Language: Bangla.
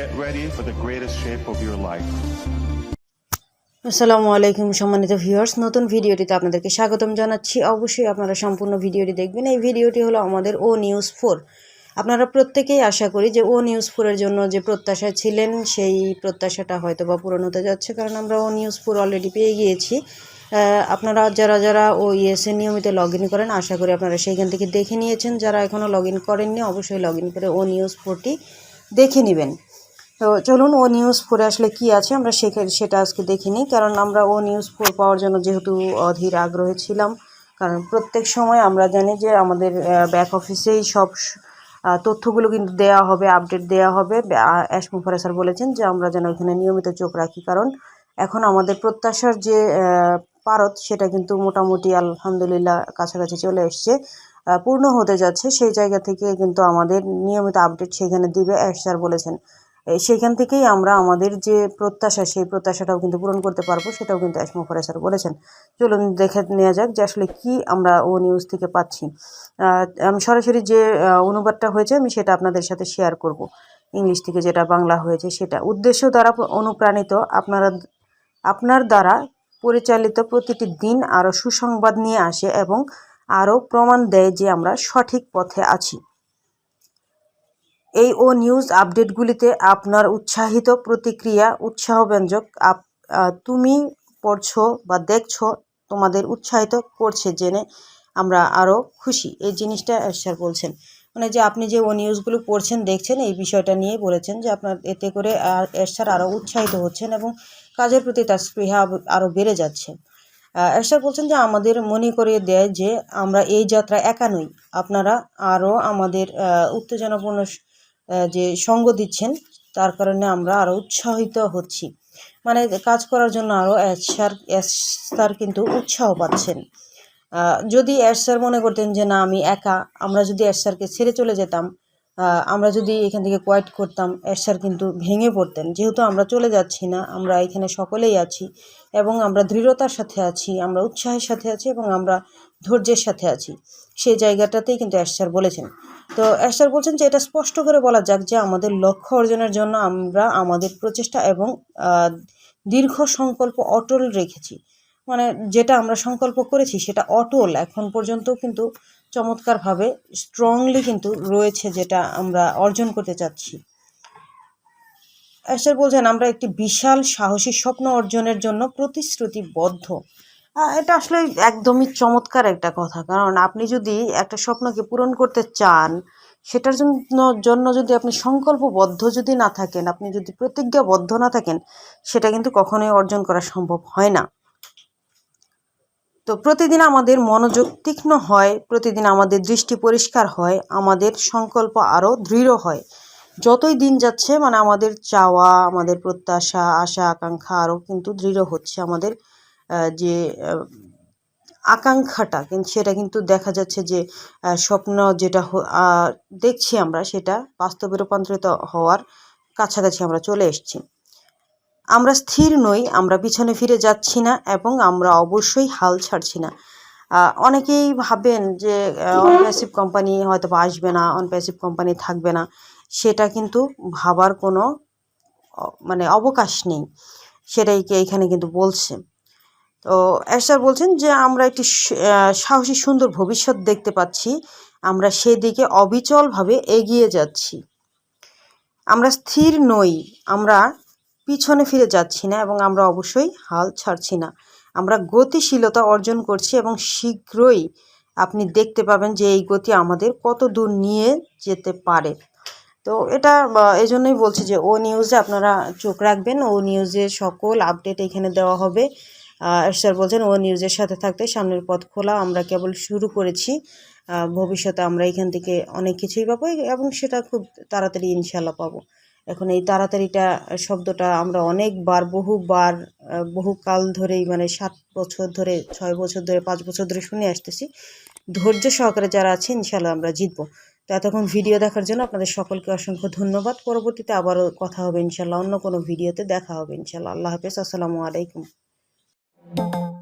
get ready for the greatest shape of your life. আসসালামু আলাইকুম, সম্মানিত ভিউয়ার্স নতুন ভিডিওটিতে আপনাদেরকে স্বাগতম জানাচ্ছি। অবশ্যই আপনারা সম্পূর্ণ ভিডিওটি দেখবেন। এই ভিডিওটি হলো আমাদের ও নিউজ ফোর আপনারা প্রত্যেকেই আশা করি যে ও নিউজ ফোরের জন্য যে প্রত্যাশা ছিলেন, সেই প্রত্যাশাটা হয়তো বা পূরণ হতে যাচ্ছে। কারণ আমরা ও নিউজ ফোর অলরেডি পেয়ে গিয়েছি। আপনারা যারা যারা ও ইএসএ নিয়মিত লগ করেন, আশা করি আপনারা সেইখান থেকে দেখে নিয়েছেন। যারা এখনও লগ করেননি, অবশ্যই লগ করে ও নিউজ ফোরটি দেখে নেবেন। তো চলুন ও নিউজ ফোরে আসলে কি আছে, আমরা সেটা আজকে দেখিনি। কারণ আমরা ও নিউজ ফোর পাওয়ার জন্য যেহেতু অধীর আগ্রহী ছিলাম। কারণ প্রত্যেক সময় আমরা জানি যে আমাদের ব্যাক অফিসেই সব তথ্যগুলো কিন্তু দেওয়া হবে আপডেট দেওয়া হবে। অ্যাশ মুফারা স্যার বলেছেন যে আমরা যেন এখানে নিয়মিত চোখ রাখি। কারণ এখন আমাদের প্রত্যাশার যে পারত সেটা কিন্তু মোটামুটি আলহামদুলিল্লাহ কাছাকাছি চলে এসছে পূর্ণ হতে যাচ্ছে। সেই জায়গা থেকে কিন্তু আমাদের নিয়মিত আপডেট সেখানে দিবে, অ্যাশ স্যার বলেছেন। এই সেইখান থেকেই আমরা আমাদের যে প্রত্যাশা, সেই প্রত্যাশাটাও কিন্তু পূরণ করতে পারব, সেটাও কিন্তু অ্যাসমো স্যার বলেছেন। চলুন দেখে নেওয়া যাক যে আসলে কি আমরা ও নিউজ থেকে পাচ্ছি। আমি সরাসরি যে অনুবাদটা হয়েছে, আমি সেটা আপনাদের সাথে শেয়ার করব। ইংলিশ থেকে যেটা বাংলা হয়েছে সেটা। উদ্দেশ্য দ্বারা অনুপ্রাণিত আপনারা, আপনার দ্বারা পরিচালিত প্রতিটি দিন আরও সুসংবাদ নিয়ে আসে এবং আরও প্রমাণ দেয় যে আমরা সঠিক পথে আছি। এই ও নিউজ আপডেটগুলিতে আপনার উৎসাহিত প্রতিক্রিয়া, উৎসাহব্যঞ্জক আপ তুমি পড়ছো বা দেখছ তোমাদের উৎসাহিত করছে জেনে আমরা আরও খুশি। এই জিনিসটা স্যার বলছেন। মানে যে আপনি যে ও নিউজগুলো পড়ছেন, দেখছেন, এই বিষয়টা নিয়ে বলেছেন যে আপনার এতে করে আর স্যার আরও উৎসাহিত হচ্ছেন এবং কাজের প্রতি তার স্পৃহা আরও বেড়ে যাচ্ছে। স্যার বলছেন যে আমাদের মনে করিয়ে দেয় যে আমরা এই যাত্রা একা নই। আপনারা আরও আমাদের উত্তেজনাপূর্ণ যে সঙ্গ দিচ্ছেন, তার কারণে আমরা আরও উৎসাহিত হচ্ছি। মানে কাজ করার জন্য আরও স্যার স্যার কিন্তু উৎসাহ পাচ্ছেন। যদি এস স্যার মনে করতেন যে, না, আমি একা। আমরা যদি এস স্যারকে ছেড়ে চলে যেতাম আমরা যদি এখান থেকে কোয়াইট করতাম স্যার কিন্তু ভেঙে পড়তেন। যেহেতু আমরা চলে যাচ্ছি না, আমরা এখানে সকলেই আছি এবং আমরা দৃঢ়তার সাথে আছি, আমরা উৎসাহের সাথে আছি এবং আমরা ধৈর্যের সাথে আছি। সেই জায়গাটাতেই কিন্তু অ্যাশার বলেছেন। তো অ্যাশার বলছেন যে, এটা স্পষ্ট করে বলা যাক যে, আমাদের লক্ষ্য অর্জনের জন্য আমরা আমাদের প্রচেষ্টা এবং দীর্ঘ সংকল্প অটল রেখেছি। মানে যেটা আমরা সংকল্প করেছি, সেটা অটল। এখন পর্যন্ত কিন্তু চমৎকারভাবে স্ট্রংলি কিন্তু রয়েছে যেটা আমরা অর্জন করতে চাচ্ছি। অ্যাশার বলছেন, আমরা একটি বিশাল সাহসী স্বপ্ন অর্জনের জন্য প্রতিশ্রুতিবদ্ধ। এটা আসলে একদমই চমৎকার একটা কথা। কারণ আপনি যদি একটা স্বপ্নকে পূরণ করতে চান, সেটার জন্য জন্য যদি আপনি সংকল্পবদ্ধ যদি না থাকেন, আপনি যদি প্রতিজ্ঞাবদ্ধ না থাকেন, সেটা কিন্তু কখনোই অর্জন করা সম্ভব হয় না। তো প্রতিদিন আমাদের মনোযোগ তীক্ষ্ণ হয়, প্রতিদিন আমাদের দৃষ্টি পরিষ্কার হয়, আমাদের সংকল্প আরও দৃঢ় হয়। যতই দিন যাচ্ছে মানে আমাদের চাওয়া, আমাদের প্রত্যাশা, আশা, আকাঙ্ক্ষা আরও কিন্তু দৃঢ় হচ্ছে আমাদের যে আকাঙ্ক্ষাটা কিন্তু সেটা কিন্তু দেখা যাচ্ছে যে স্বপ্ন যেটা দেখছি আমরা সেটা বাস্তবে রূপান্তরিত হওয়ার কাছাকাছি আমরা চলে এসেছি। আমরা স্থির নই আমরা পিছনে ফিরে যাচ্ছি না এবং আমরা অবশ্যই হাল ছাড়ছি না। অনেকেই ভাবেন যে অনপ্যাসিভ কোম্পানি হয়তো আসবে না অনপ্যাসিভ কোম্পানি থাকবে না সেটা কিন্তু ভাবার কোনো মানে অবকাশ নেই। সেটাই কি এখানে কিন্তু বলছে। তো এরশাদ বলছেন যে আমরা একটি সাহসী সুন্দর ভবিষ্যৎ দেখতে পাচ্ছি। আমরা সেদিকে অবিচলভাবে এগিয়ে যাচ্ছি। আমরা স্থির নই, আমরা পিছনে ফিরে যাচ্ছি না এবং আমরা অবশ্যই হাল ছাড়ছি না। আমরা গতিশীলতা অর্জন করছি এবং শীঘ্রই আপনি দেখতে পাবেন যে এই গতি আমাদের কত দূর নিয়ে যেতে পারে। তো এটা এই জন্যই বলছি যে ও নিউজে আপনারা চোখ রাখবেন। ও নিউজে সকল আপডেট এখানে দেওয়া হবে। স্যার বলছেন ও নিউজের সাথে থাকতে সামনের পথ খোলা আমরা কেবল শুরু করেছি। ভবিষ্যতে আমরা এখান থেকে অনেক কিছুই পাবো এবং সেটা খুব তাড়াতাড়ি ইনশাল্লাহ পাবো। এখন এই তাড়াতাড়িটা শব্দটা আমরা অনেকবার বহুবার আহ, বহুকাল ধরেই মানে সাত বছর ধরে ছয় বছর ধরে পাঁচ বছর ধরে শুনে আসতেছি। ধৈর্য সহকারে যারা আছে ইনশাল্লাহ আমরা জিতবো। তো এতক্ষণ ভিডিও দেখার জন্য আপনাদের সকলকে অসংখ্য ধন্যবাদ। পরবর্তীতে আবারও কথা হবে ইনশাল্লাহ অন্য কোনো ভিডিওতে দেখা হবে ইনশাল্লাহ আল্লাহ হাফেজ আসসালামু আলাইকুম। Thank you.